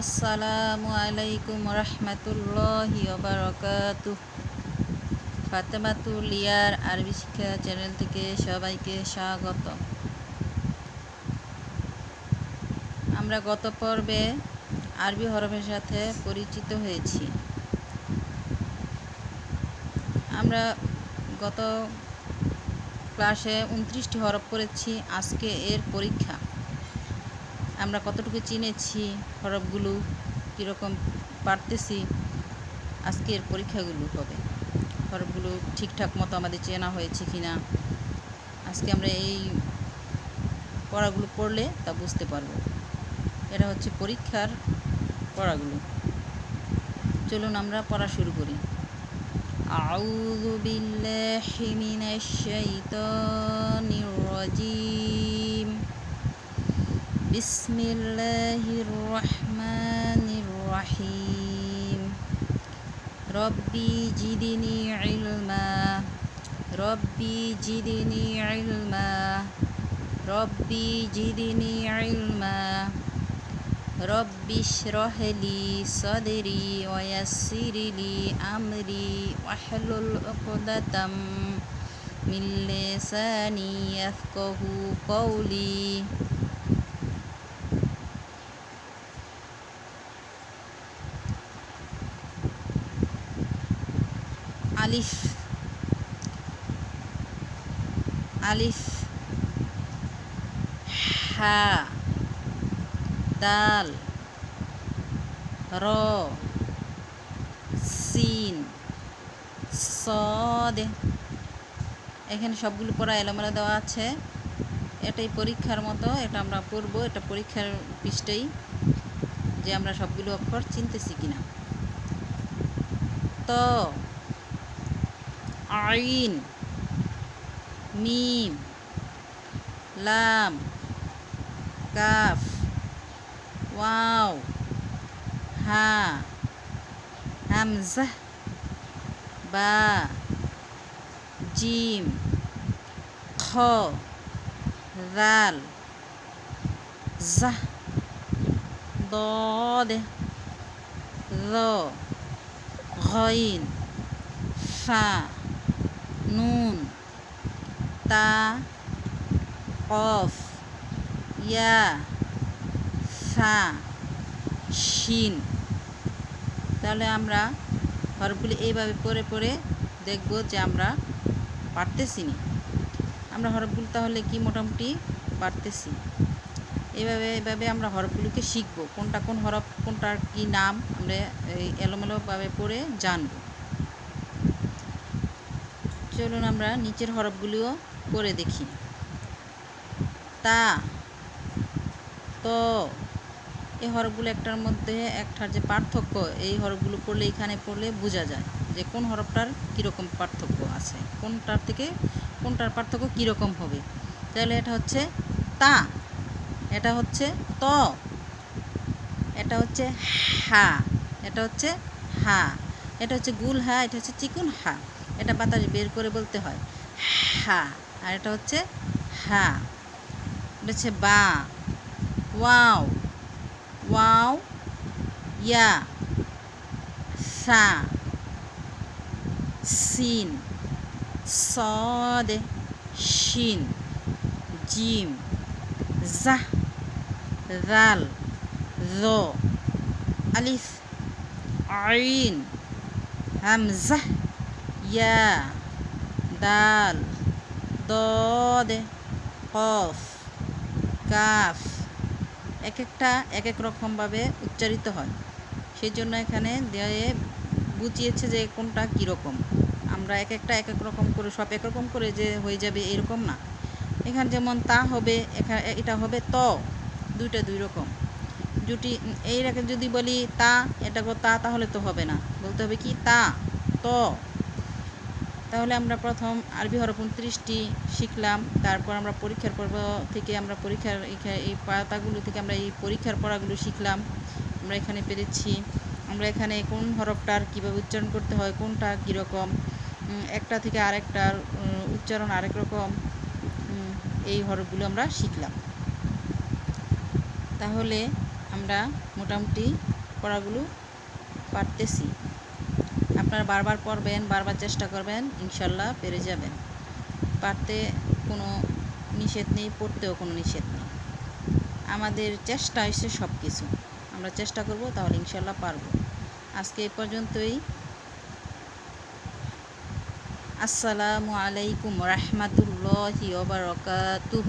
আসসালামু আলাইকুম রহমতুল্লাহি ফাতেমাতুল লিয়ার আরবি শিক্ষা চ্যানেল থেকে সবাইকে স্বাগত আমরা গত পর্বে আরবি হরফের সাথে পরিচিত হয়েছি। আমরা গত ক্লাসে উনত্রিশটি হরফ পড়েছি, আজকে এর পরীক্ষা। আমরা কতটুকু চিনেছি, হরফগুলো কীরকম পারতেছি, আজকের পরীক্ষাগুলো হবে। হরফগুলো ঠিকঠাক মতো আমাদের চেনা হয়েছে কি না আজকে আমরা এই পড়াগুলো পড়লে তা বুঝতে পারব। এটা হচ্ছে পরীক্ষার পড়াগুলো। চলুন আমরা পড়া শুরু করি। আউযু বিল্লাহি মিনাশ শাইতানির রাজিম। بسم الله الرحمن الرحيم. ربي جدني علما. ربي جدني علما. ربي جدني علما. رب اشرح لي صدري ويسر لي أمري واحلل عقدة من لساني يفقه قولي. আলিফ। আলিফ। হা। দাল। র। সিন। সদ। এখানে সবগুলো পড়া এলোমেলো দেওয়া আছে। এটাই পরীক্ষার মতো, এটা আমরা পড়ব, এটা পরীক্ষার পৃষ্ঠেই যে আমরা সবগুলো অক্ষর চিনতেছি কিনা। তো। আইন মিম লাম কাফ ওয়াও হা হামজা বা জিম খ দাল জাহ ضاد ذو غين ফা নুন তা কফ ইয়া সা শিন তাহলে আমরা হরফগুলি এইভাবে পড়ে পড়ে দেখব যে আমরা পারতেছি নি। আমরা হরফগুলো তাহলে কি মোটামুটি পারতেছি? এইভাবে এইভাবে আমরা হরফগুলোকে শিখব। কোনটা কোন হরফ কোনটার কি নাম, আমরা এই এলোমেলোভাবে পড়ে জানব। চলুন আমরা নিচের হরফগুলিও করে দেখি। তা, তো এই হরফগুলো একটার মধ্যে একটার যে পার্থক্য, এই হরফগুলো পড়লে এখানে পড়লে বোঝা যায় যে কোন হরফটার কীরকম পার্থক্য আছে, কোনটার থেকে, কোনটার পার্থক্য কীরকম হবে। তাহলে এটা হচ্ছে তা, এটা হচ্ছে ত, এটা হচ্ছে হা, এটা হচ্ছে হা, এটা হচ্ছে গুল হা, এটা হচ্ছে চিকুন হা। এটা বাতাস বের করে বলতে হয়। হা, আর এটা হচ্ছে হা। এটা হচ্ছে বা। ওয়াও। ওয়াও। ইয়া। সা। সিন। সদ। শিন। জিম। জাহ। জাল জ আলিফ। আইন। হামজাহ। ইয়া দাল দদ কফ কাফ এক একটা এক এক রকমভাবে উচ্চারিত হয়। সেই জন্য এখানে দেয়ে বুঝিয়েছে যে কোনটা কীরকম। আমরা এক একটা এক এক রকম করে, সব এক রকম করে যে হয়ে যাবে এরকম না। এখানে যেমন তা হবে এখানে এটা হবে ত। দুইটা দুই রকম। জুটি এই রেখে যদি বলি তা এটা তা, তাহলে তো হবে না। বলতে হবে কি? তা, ত। তাহলে আমরা প্রথম আরবি হরফ উনত্রিশটি শিখলাম, তারপর আমরা পরীক্ষার পর্ব থেকে আমরা পরীক্ষার এই পাতাগুলো থেকে আমরা এই পরীক্ষার পড়াগুলো শিখলাম। আমরা এখানে পেরেছি, আমরা এখানে কোন হরফটার কীভাবে উচ্চারণ করতে হয়, কোনটা কীরকম একটা থেকে আরেকটার উচ্চারণ আরেক রকম এই হরফগুলো আমরা শিখলাম। তাহলে আমরা মোটামুটি পড়াগুলো পারতেছি। আপনারা বারবার পড়বেন, বারবার চেষ্টা করবেন, ইনশাল্লাহ পেরে যাবেন। পারতে কোনো নিষেধ নেই, পড়তেও কোনো নিষেধ নেই। আমাদের চেষ্টা হচ্ছে সব কিছু আমরা চেষ্টা করব, তাহলে ইনশাল্লাহ পারব। আজকে এই পর্যন্তই। আসসালামু আলাইকুম রহমতুল্লাহি ওবরাকাতুহ